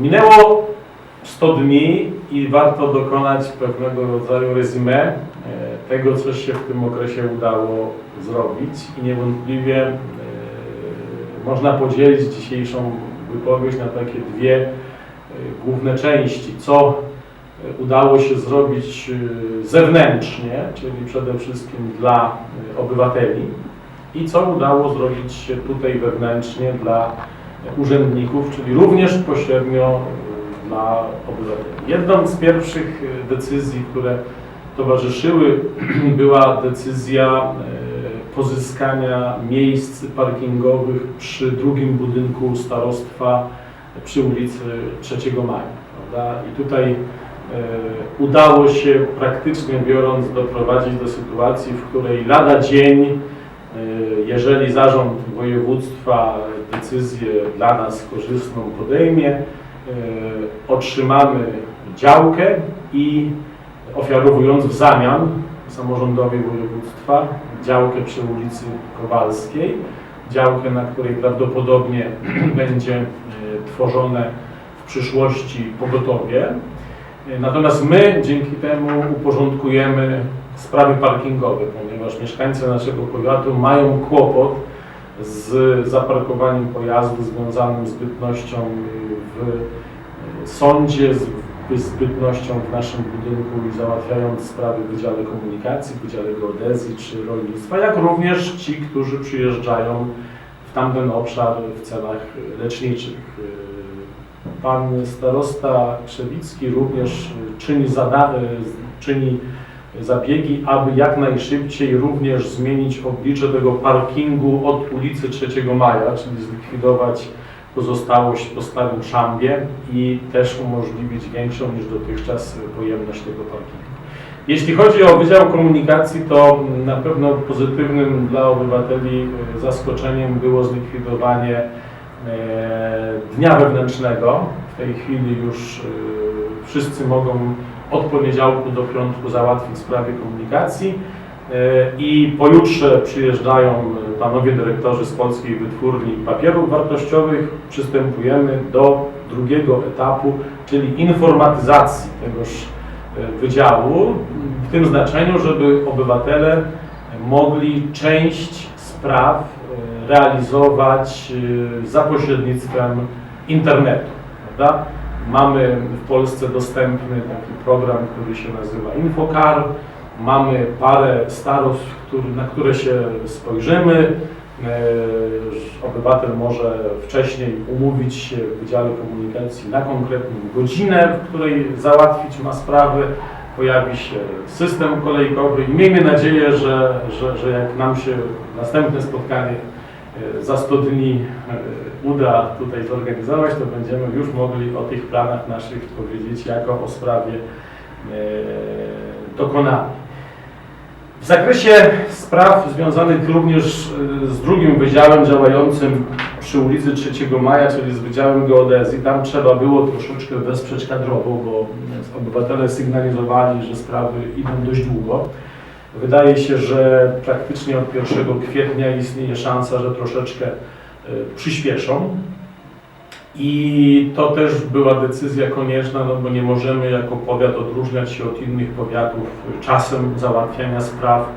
Minęło 100 dni i warto dokonać pewnego rodzaju resume e, tego, co się w tym okresie udało zrobić i niewątpliwie e, można podzielić dzisiejszą wypowiedź na takie dwie e, główne części. Co udało się zrobić zewnętrznie, czyli przede wszystkim dla obywateli i co udało zrobić się tutaj wewnętrznie dla urzędników, czyli również pośrednio dla obywateli. Jedną z pierwszych y, decyzji, które towarzyszyły, była decyzja y, pozyskania miejsc parkingowych przy drugim budynku starostwa przy ulicy 3 Maja. Prawda? I tutaj y, udało się praktycznie biorąc doprowadzić do sytuacji, w której lada dzień jeżeli zarząd województwa decyzję dla nas korzystną podejmie, y, otrzymamy działkę i ofiarowując w zamian samorządowi województwa działkę przy ulicy Kowalskiej, działkę, na której prawdopodobnie będzie y, tworzone w przyszłości pogotowie. Y, Natomiast my dzięki temu uporządkujemy sprawy parkingowe, ponieważ mieszkańcy naszego powiatu mają kłopot z zaparkowaniem pojazdu związanym z bytnością w sądzie, z z bytnością w naszym budynku i załatwiając sprawy w Wydziale Komunikacji, w Wydziale Geodezji czy Rolnictwa, jak również ci, którzy przyjeżdżają w tamten obszar w celach leczniczych. Pan starosta Krzewicki również czyni, zada- czyni zabiegi, aby jak najszybciej również zmienić oblicze tego parkingu od ulicy 3 Maja, czyli zlikwidować pozostałość po starym szambie i też umożliwić większą niż dotychczas pojemność tego parkingu. Jeśli chodzi o Wydział Komunikacji, to na pewno pozytywnym dla obywateli zaskoczeniem było zlikwidowanie e, dnia wewnętrznego. W tej chwili już e, wszyscy mogą od poniedziałku do piątku załatwić sprawy komunikacji e, i pojutrze przyjeżdżają panowie dyrektorzy z Polskiej Wytwórni Papierów Wartościowych. Przystępujemy do drugiego etapu, czyli informatyzacji tegoż e, wydziału, w tym znaczeniu, żeby obywatele mogli część spraw e, realizować e, za pośrednictwem internetu. Prawda? Mamy w Polsce dostępny taki program, który się nazywa Infokar. Mamy parę starostw, który, na które się spojrzymy. E, Obywatel może wcześniej umówić się w Wydziale Komunikacji na konkretną godzinę, w której załatwić ma sprawy. Pojawi się system kolejkowy i miejmy nadzieję, że, że, że jak nam się następne spotkanie za 100 dni e, uda tutaj zorganizować, to będziemy już mogli o tych planach naszych powiedzieć jako o sprawie e, dokonanej. W zakresie spraw związanych również e, z drugim wydziałem działającym przy ulicy 3 Maja, czyli z Wydziałem Geodezji, tam trzeba było troszeczkę wesprzeć kadrowo, bo obywatele sygnalizowali, że sprawy idą dość długo. Wydaje się, że praktycznie od 1 kwietnia istnieje szansa, że troszeczkę e, przyspieszą. I to też była decyzja konieczna, no bo nie możemy jako powiat odróżniać się od innych powiatów czasem załatwiania spraw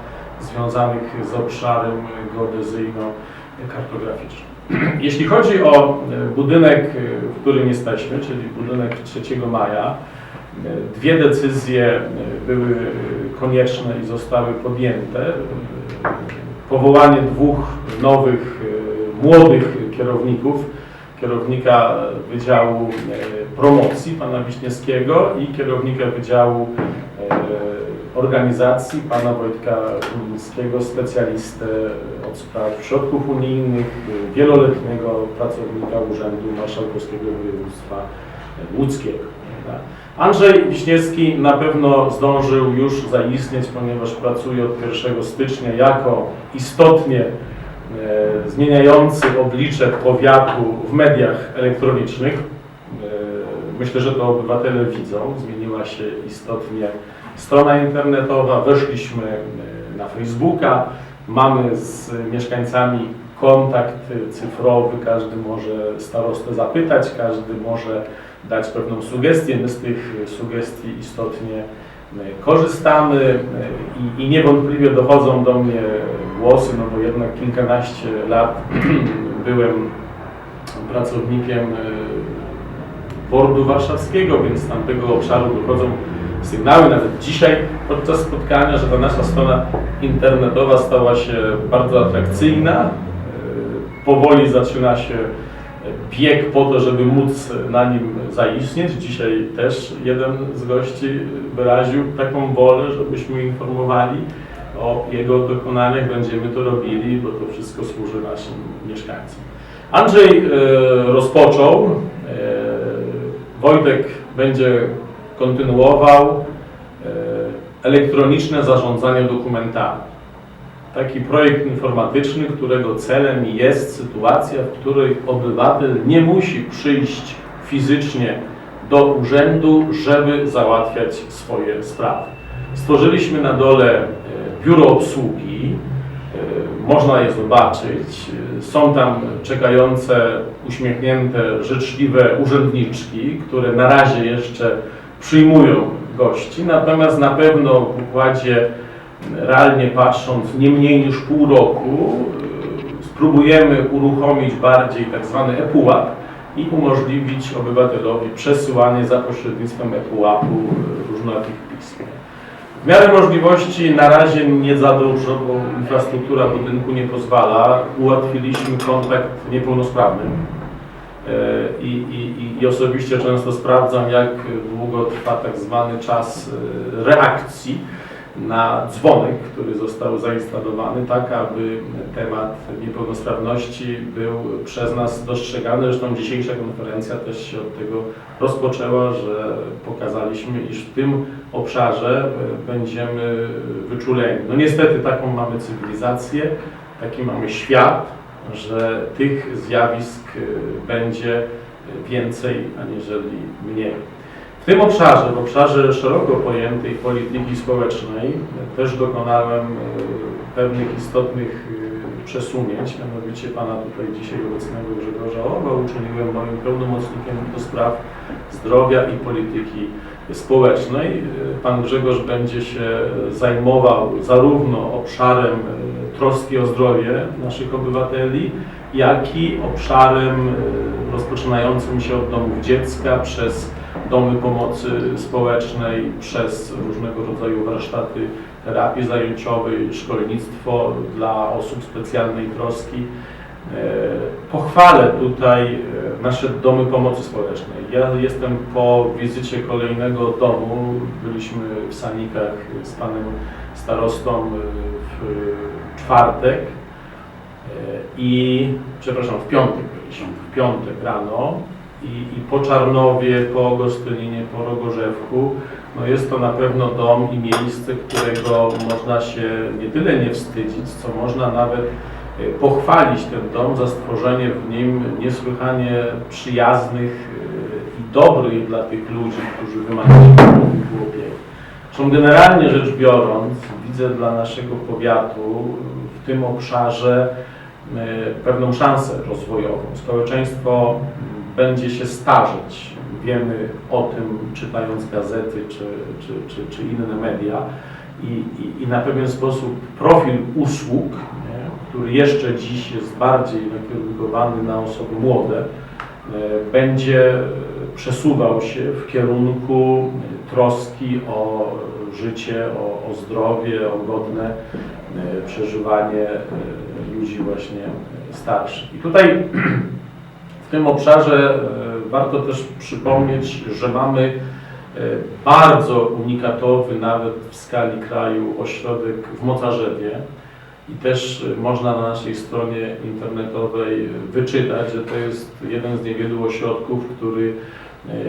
związanych z obszarem geodezyjno-kartograficznym. Jeśli chodzi o e, budynek, e, w którym jesteśmy, czyli budynek 3 Maja, dwie decyzje były konieczne i zostały podjęte. Powołanie dwóch nowych, e, młodych kierowników, kierownika Wydziału e, Promocji, pana Wiśniewskiego i kierownika Wydziału e, Organizacji, pana Wojtka Kulińskiego, specjalistę od spraw środków unijnych, wieloletniego pracownika Urzędu Marszałkowskiego Województwa Łódzkiego. Andrzej Wiśniewski na pewno zdążył już zaistnieć, ponieważ pracuje od 1 stycznia jako istotnie e, zmieniający oblicze powiatu w mediach elektronicznych. E, Myślę, że to obywatele widzą. Zmieniła się istotnie strona internetowa, weszliśmy e, na Facebooka, mamy z mieszkańcami kontakt cyfrowy, każdy może starostę zapytać, każdy może dać pewną sugestię. My z tych sugestii istotnie e, korzystamy e, i, i niewątpliwie dochodzą do mnie głosy, no bo jednak kilkanaście lat byłem pracownikiem e, portu warszawskiego, więc z tamtego obszaru dochodzą sygnały, nawet dzisiaj podczas spotkania, że ta nasza strona internetowa stała się bardzo atrakcyjna. Powoli zaczyna się bieg po to, żeby móc na nim zaistnieć. Dzisiaj też jeden z gości wyraził taką wolę, żebyśmy informowali o jego dokonaniach. Będziemy to robili, bo to wszystko służy naszym mieszkańcom. Andrzej e, rozpoczął, e, Wojtek będzie kontynuował e, elektroniczne zarządzanie dokumentami. Taki projekt informatyczny, którego celem jest sytuacja, w której obywatel nie musi przyjść fizycznie do urzędu, żeby załatwiać swoje sprawy. Stworzyliśmy na dole e, biuro obsługi, e, można je zobaczyć. E, Są tam czekające, uśmiechnięte, życzliwe urzędniczki, które na razie jeszcze przyjmują gości, natomiast na pewno w układzie realnie patrząc nie mniej niż pół roku y, spróbujemy uruchomić bardziej tak zwany ePUAP i umożliwić obywatelowi przesyłanie za pośrednictwem ePUAP-u y, różnorakich pism. W miarę możliwości na razie nie za dużo, bo infrastruktura budynku nie pozwala. Ułatwiliśmy kontakt niepełnosprawnym. E, I, i, i- osobiście często sprawdzam, jak długo trwa tak zwany czas e, reakcji na dzwonek, który został zainstalowany, tak aby temat niepełnosprawności był przez nas dostrzegany. Zresztą dzisiejsza konferencja też się od tego rozpoczęła, że pokazaliśmy, iż w tym obszarze e, będziemy wyczuleni. No niestety taką mamy cywilizację, taki mamy świat, że tych zjawisk y, będzie więcej aniżeli mniej. W tym obszarze, w obszarze szeroko pojętej polityki społecznej, też dokonałem y, pewnych istotnych y, przesunięć, mianowicie Pana tutaj dzisiaj obecnego Grzegorza Orła uczyniłem moim pełnomocnikiem do spraw zdrowia i polityki społecznej. Y, Pan Grzegorz będzie się zajmował zarówno obszarem troski o zdrowie naszych obywateli, jak i obszarem rozpoczynającym się od domów dziecka przez domy pomocy społecznej, przez różnego rodzaju warsztaty terapii zajęciowej, szkolnictwo dla osób specjalnej troski. E, Pochwalę tutaj e, nasze domy pomocy społecznej. Ja jestem po wizycie kolejnego domu. Byliśmy w Sanikach z panem starostą e, w czwartek i, przepraszam, w piątek byliśmy, w piątek rano i, i po Czarnowie, po Gostyninie, po Rogorzewku. No jest to na pewno dom i miejsce, którego można się nie tyle nie wstydzić, co można nawet e, pochwalić ten dom za stworzenie w nim niesłychanie przyjaznych e, i dobrych dla tych ludzi, którzy wymagają pomocy opieki. Zresztą generalnie rzecz biorąc, widzę dla naszego powiatu w tym obszarze e, pewną szansę rozwojową. Społeczeństwo będzie się starzeć. Wiemy o tym czytając gazety czy, czy, czy, czy inne media i, i, i na pewien sposób profil usług, nie, który jeszcze dziś jest bardziej nakierunkowany na osoby młode, e, będzie przesuwał się w kierunku troski o życie, o, o zdrowie, o godne e, przeżywanie e, ludzi właśnie starszych. I tutaj w tym obszarze e, warto też przypomnieć, że mamy e, bardzo unikatowy nawet w skali kraju ośrodek w Mocarzewie i też e, można na naszej stronie internetowej wyczytać, że to jest jeden z niewielu ośrodków, który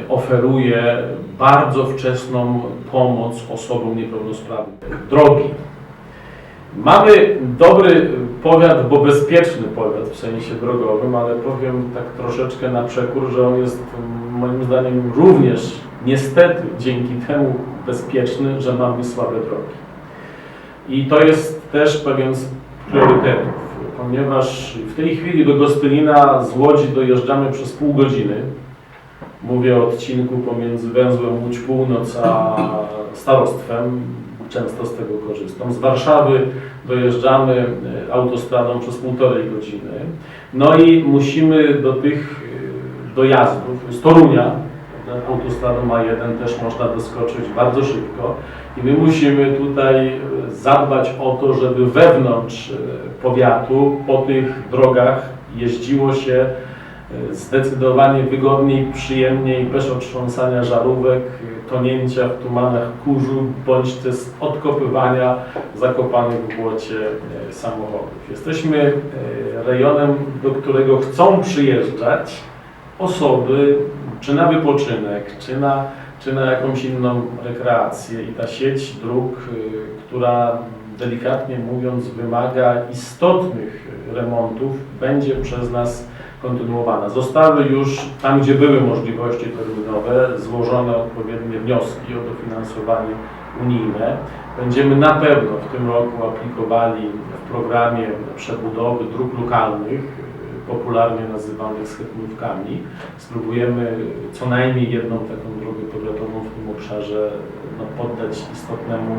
oferuje bardzo wczesną pomoc osobom niepełnosprawnym. Drogi. Mamy dobry powiat, bo bezpieczny powiat w sensie drogowym, ale powiem tak troszeczkę na przekór, że on jest moim zdaniem również niestety dzięki temu bezpieczny, że mamy słabe drogi. I to jest też pewien z priorytetów, ponieważ w tej chwili do Gostynina z Łodzi dojeżdżamy przez pół godziny. Mówię o odcinku pomiędzy węzłem Łódź Północ a starostwem. Często z tego korzystam. Z Warszawy dojeżdżamy e, autostradą przez półtorej godziny. No i musimy do tych e, dojazdów, z Torunia, autostradą A1 też można doskoczyć bardzo szybko i my musimy tutaj e, zadbać o to, żeby wewnątrz powiatu po tych drogach jeździło się zdecydowanie wygodniej, przyjemniej, bez otrząsania żarówek, e, tonięcia w tumanach kurzu, bądź też odkopywania zakopanych w błocie e, samochodów. Jesteśmy e, rejonem, do którego chcą przyjeżdżać osoby, czy na wypoczynek, czy na, czy na jakąś inną rekreację. I ta sieć dróg, y, która delikatnie mówiąc wymaga istotnych remontów, będzie przez nas kontynuowana. Zostały już tam, gdzie były możliwości terminowe, złożone odpowiednie wnioski o dofinansowanie unijne. Będziemy na pewno w tym roku aplikowali w programie przebudowy dróg lokalnych, popularnie nazywanych schetynówkami. Spróbujemy co najmniej jedną taką drogę powiatową w tym obszarze no, poddać istotnemu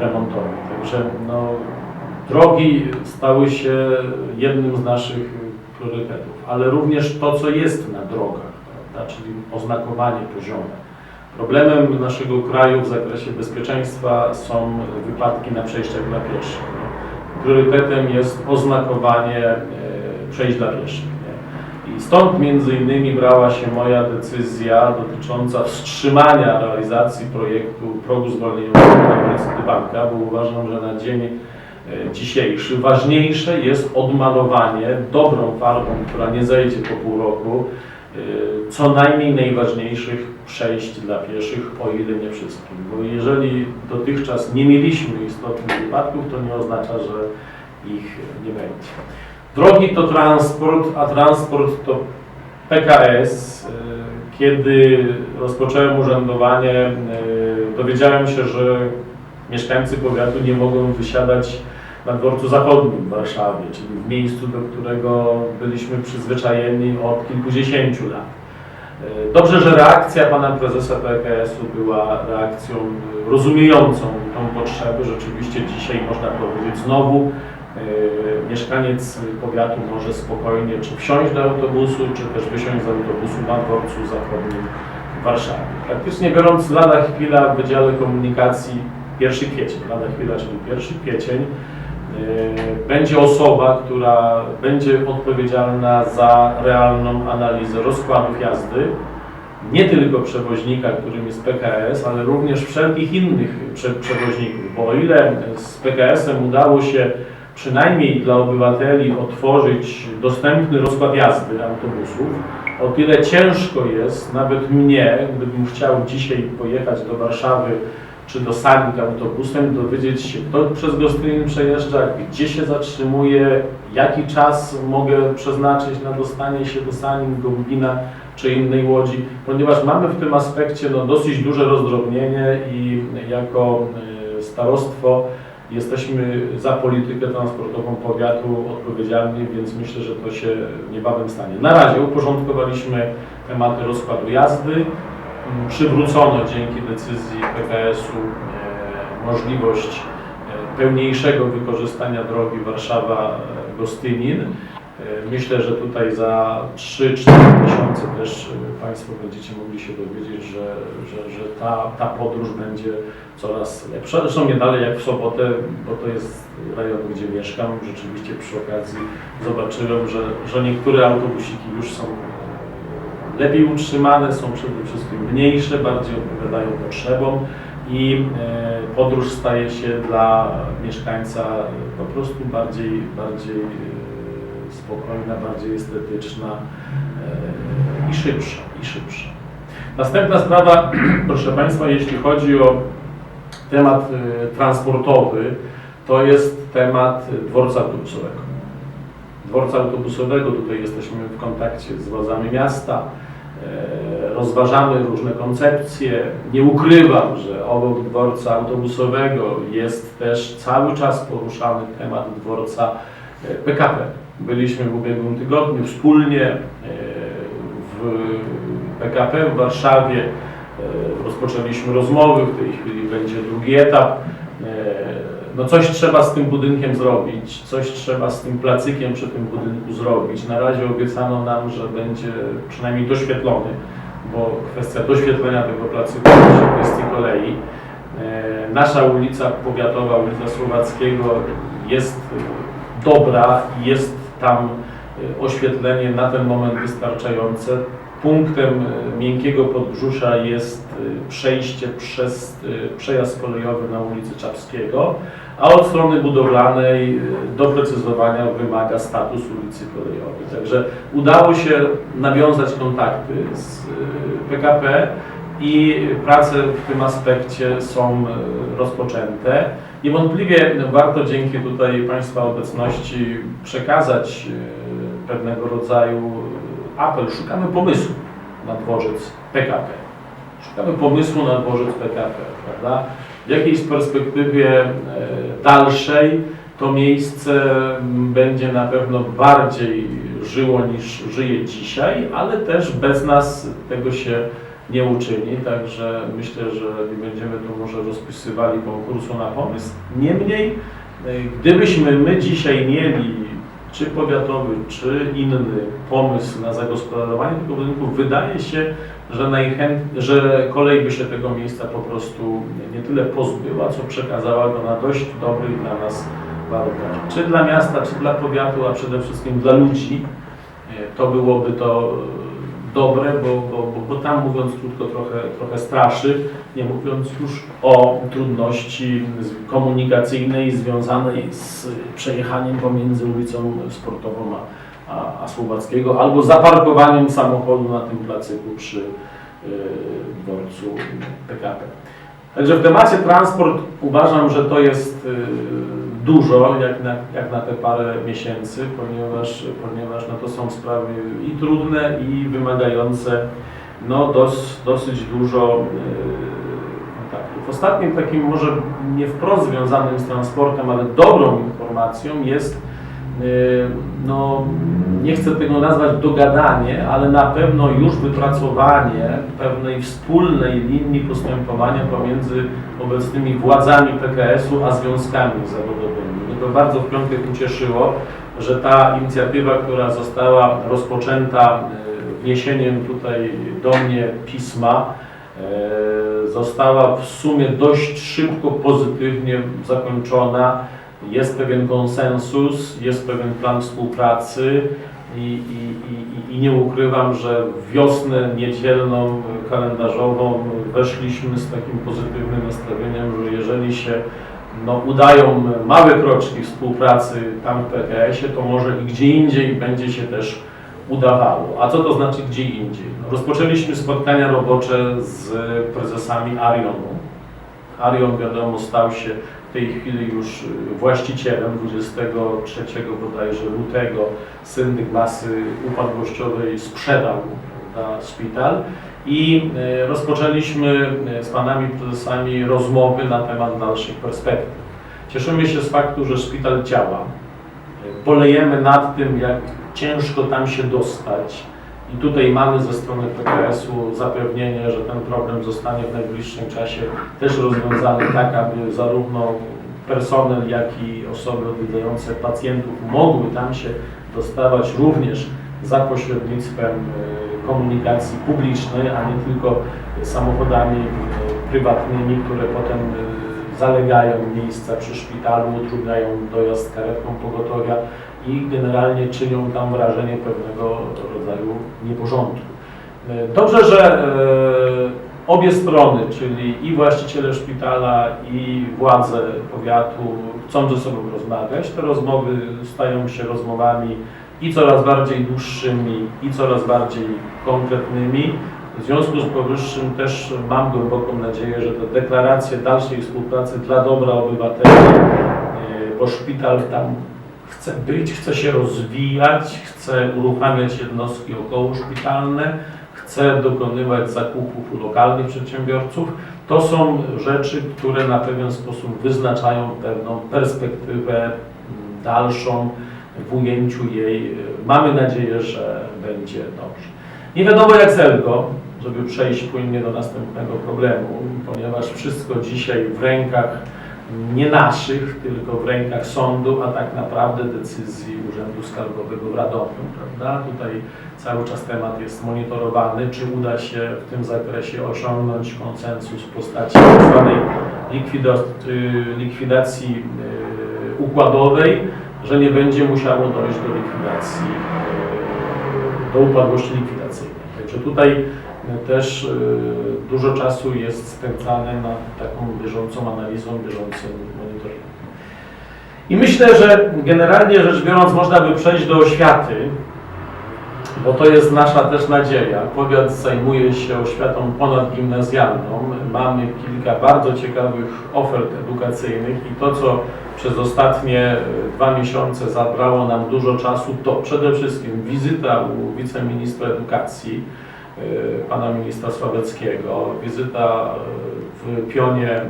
remontowi. Także no, drogi stały się jednym z naszych priorytetów, ale również to, co jest na drogach, prawda, czyli oznakowanie poziome. Problemem naszego kraju w zakresie bezpieczeństwa są wypadki na przejściach dla pieszych. Priorytetem jest oznakowanie e, przejść dla pieszych. I stąd między innymi brała się moja decyzja dotycząca wstrzymania realizacji projektu progu zwolnieniowego na recydywanka, bo uważam, że na dzień dzisiejszy ważniejsze jest odmalowanie dobrą farbą, która nie zejdzie po pół roku, e, co najmniej najważniejszych przejść dla pieszych, o ile nie wszystkich. Bo jeżeli dotychczas nie mieliśmy istotnych wypadków, to nie oznacza, że ich nie będzie. Drogi to transport, a transport to PKS. Y, Kiedy rozpocząłem urzędowanie, dowiedziałem się, że mieszkańcy powiatu nie mogą wysiadać na dworcu zachodnim w Warszawie, czyli w miejscu, do którego byliśmy przyzwyczajeni od kilkudziesięciu lat. Y, Dobrze, że reakcja pana prezesa PKS-u była reakcją rozumiejącą tą potrzebę. Rzeczywiście dzisiaj można powiedzieć znowu y, mieszkaniec powiatu może spokojnie czy wsiąść do autobusu, czy też wysiąść z autobusu na dworcu zachodnim w Warszawie. Praktycznie biorąc lada chwila w Wydziale Komunikacji 1 kwiecień, lada chwila, czyli 1 kwiecień, będzie osoba, która będzie odpowiedzialna za realną analizę rozkładów jazdy, nie tylko przewoźnika, którym jest PKS, ale również wszelkich innych prze przewoźników, bo o ile z PKS-em udało się przynajmniej dla obywateli otworzyć dostępny rozkład jazdy autobusów, o tyle ciężko jest nawet mnie, gdybym chciał dzisiaj pojechać do Warszawy czy do Sagnik autobusem, dowiedzieć się, kto przez Gostynin przejeżdża, gdzie się zatrzymuje, jaki czas mogę przeznaczyć na dostanie się do Sanin, Gombina czy innej łodzi, ponieważ mamy w tym aspekcie no, dosyć duże rozdrobnienie i jako y, starostwo jesteśmy za politykę transportową powiatu odpowiedzialni, więc myślę, że to się niebawem stanie. Na razie uporządkowaliśmy tematy rozkładu jazdy. Przywrócono dzięki decyzji PKS-u e, możliwość e, pełniejszego wykorzystania drogi Warszawa-Gostynin. E, Myślę, że tutaj za 3-4 miesiące też Państwo będziecie mogli się dowiedzieć, że, że, że ta, ta podróż będzie coraz lepsza. Zresztą nie dalej jak w sobotę, bo to jest rejon, gdzie mieszkam. Rzeczywiście przy okazji zobaczyłem, że, że niektóre autobusiki już są lepiej utrzymane, są przede wszystkim mniejsze, bardziej odpowiadają potrzebom i e, podróż staje się dla mieszkańca po prostu bardziej, bardziej e, spokojna, bardziej estetyczna e, i szybsza, i szybsza. Następna sprawa, proszę Państwa, jeśli chodzi o temat transportowy, to jest temat dworca autobusowego. Dworca autobusowego, tutaj jesteśmy w kontakcie z władzami miasta, rozważamy różne koncepcje. Nie ukrywam, że obok dworca autobusowego jest też cały czas poruszany temat dworca e, PKP. Byliśmy w ubiegłym tygodniu wspólnie e, w PKP w Warszawie. E, Rozpoczęliśmy rozmowy, w tej chwili będzie drugi etap. No coś trzeba z tym budynkiem zrobić, coś trzeba z tym placykiem przy tym budynku zrobić. Na razie obiecano nam, że będzie przynajmniej doświetlony, bo kwestia doświetlenia tego placyku w kwestii kolei. E, Nasza ulica powiatowa, ulica Słowackiego jest dobra jest tam e, oświetlenie na ten moment wystarczające. Punktem e, miękkiego podbrzusza jest e, przejście przez e, przejazd kolejowy na ulicy Czapskiego, a od strony budowlanej doprecyzowania wymaga status ulicy kolejowej. Także udało się nawiązać kontakty z PKP i prace w tym aspekcie są rozpoczęte. Niewątpliwie warto dzięki tutaj Państwa obecności przekazać pewnego rodzaju apel. Szukamy pomysłu na dworzec PKP. Szukamy pomysłu na dworzec PKP, prawda? W jakiejś perspektywie e, dalszej to miejsce będzie na pewno bardziej żyło niż żyje dzisiaj, ale też bez nas tego się nie uczyni, także myślę, że nie będziemy tu może rozpisywali konkursu na pomysł. Niemniej, e, gdybyśmy my dzisiaj mieli czy powiatowy, czy inny pomysł na zagospodarowanie tego budynku, wydaje się, że, najchęt, że kolej by się tego miejsca po prostu nie tyle pozbyła, co przekazała go na dość dobrych dla nas warunkach. Czy dla miasta, czy dla powiatu, a przede wszystkim dla ludzi, e, to byłoby to e, dobre, bo, bo, bo, bo tam mówiąc krótko trochę, trochę straszy, nie mówiąc już o trudności komunikacyjnej związanej z przejechaniem pomiędzy ulicą Sportową a, a, a Słowackiego albo zaparkowaniem samochodu na tym placyku przy y, dworcu PKP. Także w temacie transport uważam, że to jest y, dużo jak na, jak na te parę miesięcy, ponieważ, ponieważ no to są sprawy i trudne, i wymagające no, dos, dosyć dużo y, kontaktów. Ostatnim takim może nie wprost związanym z transportem, ale dobrą informacją jest no, nie chcę tego nazwać dogadanie, ale na pewno już wypracowanie pewnej wspólnej linii postępowania pomiędzy obecnymi władzami PKS-u a związkami zawodowymi. Mnie to bardzo w piątek ucieszyło, że ta inicjatywa, która została rozpoczęta y, wniesieniem tutaj do mnie pisma, y, została w sumie dość szybko, pozytywnie zakończona. Jest pewien konsensus, jest pewien plan współpracy i, i, i, i nie ukrywam, że wiosnę niedzielną, kalendarzową weszliśmy z takim pozytywnym nastawieniem, że jeżeli się no, udają małe kroczki współpracy tam w PKS-ie, to może i gdzie indziej będzie się też udawało. A co to znaczy gdzie indziej? No, rozpoczęliśmy spotkania robocze z prezesami Arionu. Arion wiadomo stał się w tej chwili już właścicielem 23 bodajże lutego syndyk masy upadłościowej sprzedał na szpital i e, rozpoczęliśmy e, z panami prezesami rozmowy na temat dalszych perspektyw. Cieszymy się z faktu, że szpital działa. Bolejemy nad tym, jak ciężko tam się dostać. I tutaj mamy ze strony PKS-u zapewnienie, że ten problem zostanie w najbliższym czasie też rozwiązany tak, aby zarówno personel, jak i osoby odwiedzające pacjentów mogły tam się dostawać również za pośrednictwem e, komunikacji publicznej, a nie tylko samochodami e, prywatnymi, które potem e, zalegają miejsca przy szpitalu, utrudniają dojazd karetką pogotowia i generalnie czynią tam wrażenie pewnego rodzaju nieporządku. E, Dobrze, że e, obie strony, czyli i właściciele szpitala, i władze powiatu chcą ze sobą rozmawiać. Te rozmowy stają się rozmowami i coraz bardziej dłuższymi, i coraz bardziej konkretnymi. W związku z powyższym też mam głęboką nadzieję, że te deklaracje dalszej współpracy dla dobra obywateli, e, bo szpital tam chce być, chce się rozwijać, chce uruchamiać jednostki okołoszpitalne, chce dokonywać zakupów u lokalnych przedsiębiorców. To są rzeczy, które na pewien sposób wyznaczają pewną perspektywę dalszą w ujęciu jej. Mamy nadzieję, że będzie dobrze. Nie wiadomo jak z żeby przejść płynnie do następnego problemu, ponieważ wszystko dzisiaj w rękach nie naszych, tylko w rękach sądu, a tak naprawdę decyzji Urzędu Skarbowego w Radomiu, prawda? Tutaj cały czas temat jest monitorowany, czy uda się w tym zakresie osiągnąć konsensus w postaci tzw. likwidacji y, układowej, że nie będzie musiało dojść do likwidacji, y, do upadłości likwidacyjnej. Także tutaj y, też y, dużo czasu jest spędzane nad taką bieżącą analizą, bieżącym monitoringiem. I myślę, że generalnie rzecz biorąc można by przejść do oświaty, bo to jest nasza też nadzieja. Powiat zajmuje się oświatą ponadgimnazjalną. Mamy kilka bardzo ciekawych ofert edukacyjnych i to, co przez ostatnie e, dwa miesiące zabrało nam dużo czasu, to przede wszystkim wizyta u wiceministra edukacji, pana ministra Sławeckiego, wizyta e, w pionie e,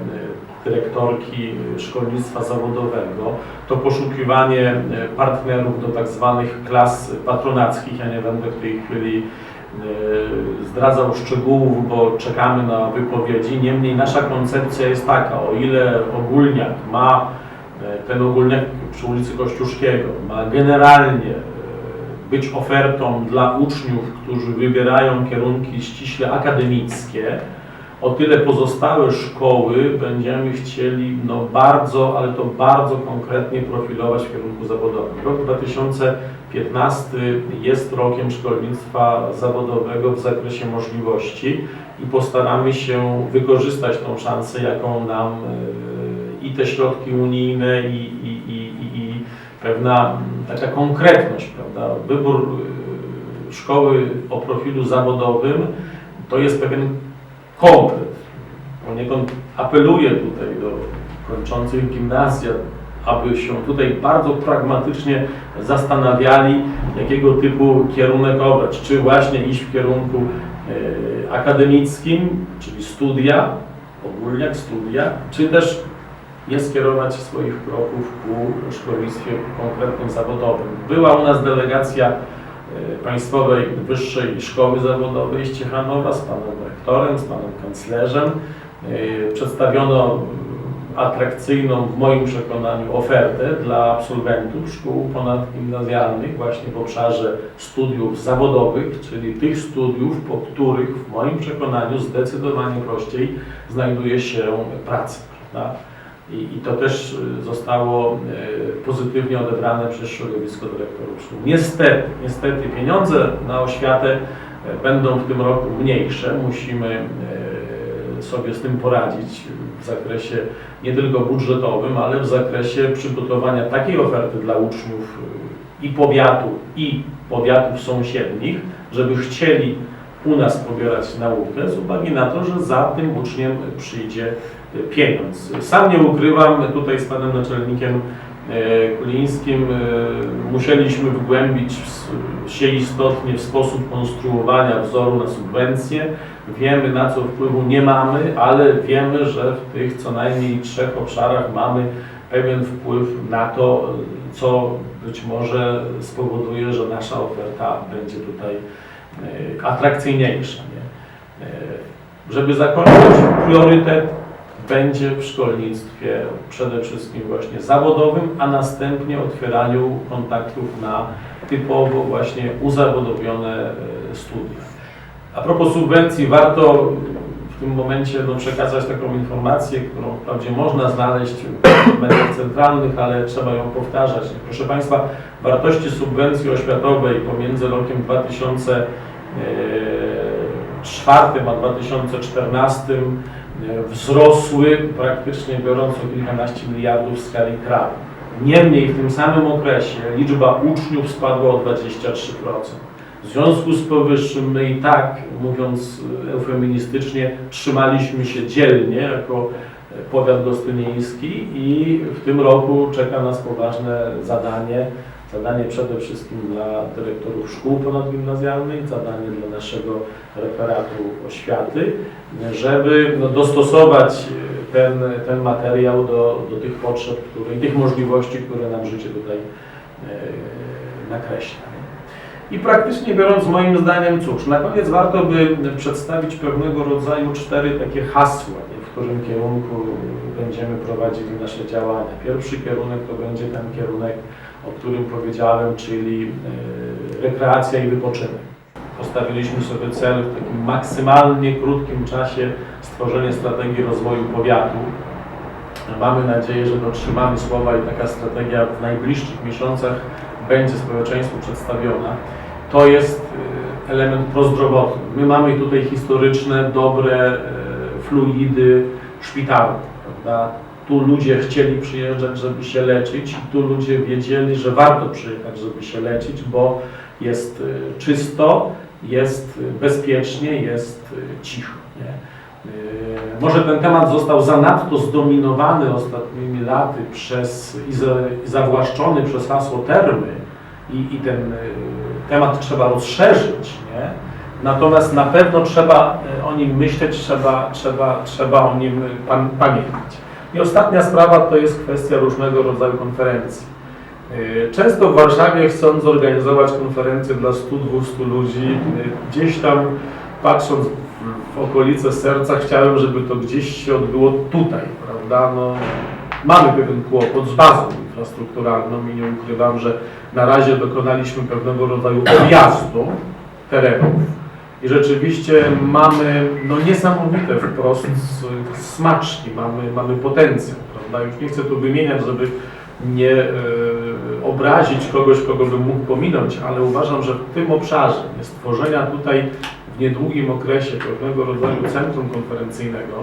dyrektorki szkolnictwa zawodowego, to poszukiwanie partnerów do tak zwanych klas patronackich. Ja nie będę w tej chwili zdradzał szczegółów, bo czekamy na wypowiedzi. Niemniej nasza koncepcja jest taka, o ile ogólniak ma ten ogólniak przy ulicy Kościuszkiego ma generalnie być ofertą dla uczniów, którzy wybierają kierunki ściśle akademickie, o tyle pozostałe szkoły będziemy chcieli no bardzo, ale to bardzo konkretnie profilować w kierunku zawodowym. Rok 2015 jest rokiem szkolnictwa zawodowego w zakresie możliwości i postaramy się wykorzystać tą szansę, jaką nam e, i te środki unijne i, i, i, i, i pewna mm, taka konkretność, prawda? Wybór e, szkoły o profilu zawodowym to jest pewien konkret. Poniekąd apeluję tutaj do kończących gimnazja, aby się tutaj bardzo pragmatycznie zastanawiali, jakiego typu kierunek obrać. Czy właśnie iść w kierunku e, akademickim, czyli studia, ogólniak studia, czy też nie skierować swoich kroków ku szkolnictwie konkretnym zawodowym. Była u nas delegacja e, Państwowej Wyższej Szkoły Zawodowej z Ciechanowa z panem rektorem, z panem kanclerzem. E, Przedstawiono atrakcyjną w moim przekonaniu ofertę dla absolwentów szkół ponadgimnazjalnych właśnie w obszarze studiów zawodowych, czyli tych studiów, po których w moim przekonaniu zdecydowanie prościej znajduje się praca. Prawda? I, I to też y, zostało y, pozytywnie odebrane przez środowisko dyrektorów szkół. Niestety, niestety pieniądze na oświatę y, będą w tym roku mniejsze. Musimy sobie z tym poradzić w zakresie nie tylko budżetowym, ale w zakresie przygotowania takiej oferty dla uczniów i powiatu, i powiatów sąsiednich, żeby chcieli u nas pobierać naukę z uwagi na to, że za tym uczniem przyjdzie pieniądz. Sam nie ukrywam, tutaj z panem naczelnikiem e, Kulińskim e, musieliśmy wgłębić się istotnie w sposób konstruowania wzoru na subwencje. Wiemy na co wpływu nie mamy, ale wiemy, że w tych co najmniej trzech obszarach mamy pewien wpływ na to, co być może spowoduje, że nasza oferta będzie tutaj e, atrakcyjniejsza. Nie? E, Żeby zakończyć, priorytet będzie w szkolnictwie przede wszystkim właśnie zawodowym, a następnie otwieraniu kontaktów na typowo właśnie uzawodowione studia. A propos subwencji, warto w tym momencie no, przekazać taką informację, którą wprawdzie można znaleźć w mediach centralnych, ale trzeba ją powtarzać. Proszę Państwa, wartości subwencji oświatowej pomiędzy rokiem 2004 a 2014 e, wzrosły praktycznie biorąc o kilkanaście miliardów w skali kraju. Niemniej w tym samym okresie liczba uczniów spadła o 23%. W związku z powyższym my i tak, mówiąc e, eufeministycznie, trzymaliśmy się dzielnie jako e, powiat gostynieński i w tym roku czeka nas poważne zadanie. Zadanie przede wszystkim dla dyrektorów szkół ponadgimnazjalnych, zadanie dla naszego referatu oświaty, żeby no, dostosować e, ten, ten materiał do, do tych potrzeb które, i tych możliwości, które nam życie tutaj e, nakreśla. I praktycznie biorąc, moim zdaniem, cóż, na koniec warto by przedstawić pewnego rodzaju cztery takie hasła, nie, w którym kierunku będziemy prowadzili nasze działania. Pierwszy kierunek to będzie ten kierunek, o którym powiedziałem, czyli e, rekreacja i wypoczynek. Postawiliśmy sobie cel w takim maksymalnie krótkim czasie stworzenie strategii rozwoju powiatu. Mamy nadzieję, że dotrzymamy słowa i taka strategia w najbliższych miesiącach będzie społeczeństwu przedstawiona. To jest y, element prozdrowotny. My mamy tutaj historyczne, dobre y, fluidy szpitalne, prawda? Tu ludzie chcieli przyjeżdżać, żeby się leczyć i tu ludzie wiedzieli, że warto przyjechać, żeby się leczyć, bo jest y, czysto, jest y, bezpiecznie, jest y, cicho. Nie? Może ten temat został zanadto zdominowany ostatnimi laty przez i za- i zawłaszczony przez hasło termy i, i ten temat trzeba rozszerzyć, nie? Natomiast na pewno trzeba o nim myśleć, trzeba, trzeba, trzeba o nim pamiętać. I ostatnia sprawa to jest kwestia różnego rodzaju konferencji. Y, Często w Warszawie chcąc zorganizować konferencję dla 100-200 ludzi, y, gdzieś tam patrząc w okolice serca chciałem, żeby to gdzieś się odbyło tutaj, prawda? No, mamy pewien kłopot z bazą infrastrukturalną i nie ukrywam, że na razie dokonaliśmy pewnego rodzaju objazdu terenów i rzeczywiście mamy no, niesamowite wprost smaczki, mamy, mamy potencjał, prawda? Już nie chcę tu wymieniać, żeby nie e, obrazić kogoś, kogo bym mógł pominąć, ale uważam, że w tym obszarze stworzenia tutaj w niedługim okresie pewnego rodzaju centrum konferencyjnego,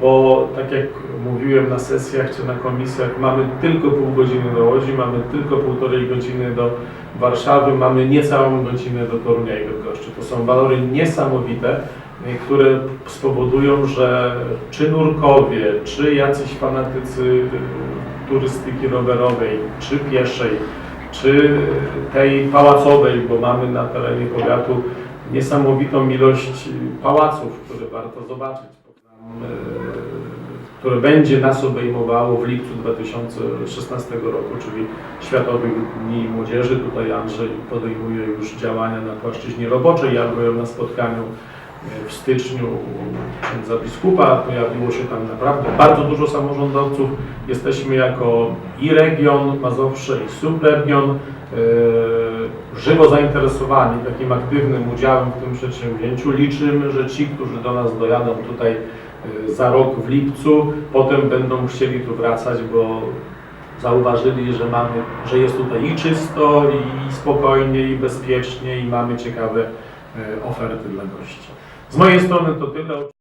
bo tak jak mówiłem na sesjach czy na komisjach, mamy tylko pół godziny do Łodzi, mamy tylko półtorej godziny do Warszawy, mamy niecałą godzinę do Torunia i Bydgoszczy. To są walory niesamowite, które spowodują, że czy nurkowie, czy jacyś fanatycy turystyki rowerowej, czy pieszej, czy tej pałacowej, bo mamy na terenie powiatu niesamowitą ilość pałaców, które warto zobaczyć, które będzie nas obejmowało w lipcu 2016 roku, czyli Światowych Dni Młodzieży. Tutaj Andrzej podejmuje już działania na płaszczyźnie roboczej. Ja byłem na spotkaniu e, w styczniu księdza biskupa. Pojawiło się tam naprawdę bardzo dużo samorządowców. Jesteśmy jako i region Mazowsze, i subregion e, żywo zainteresowani takim aktywnym udziałem w tym przedsięwzięciu. Liczymy, że ci, którzy do nas dojadą tutaj e, za rok w lipcu, potem będą chcieli tu wracać, bo zauważyli, że mamy, że jest tutaj i czysto, i spokojnie, i bezpiecznie, i mamy ciekawe e, oferty dla gości. Z mojej strony to tyle.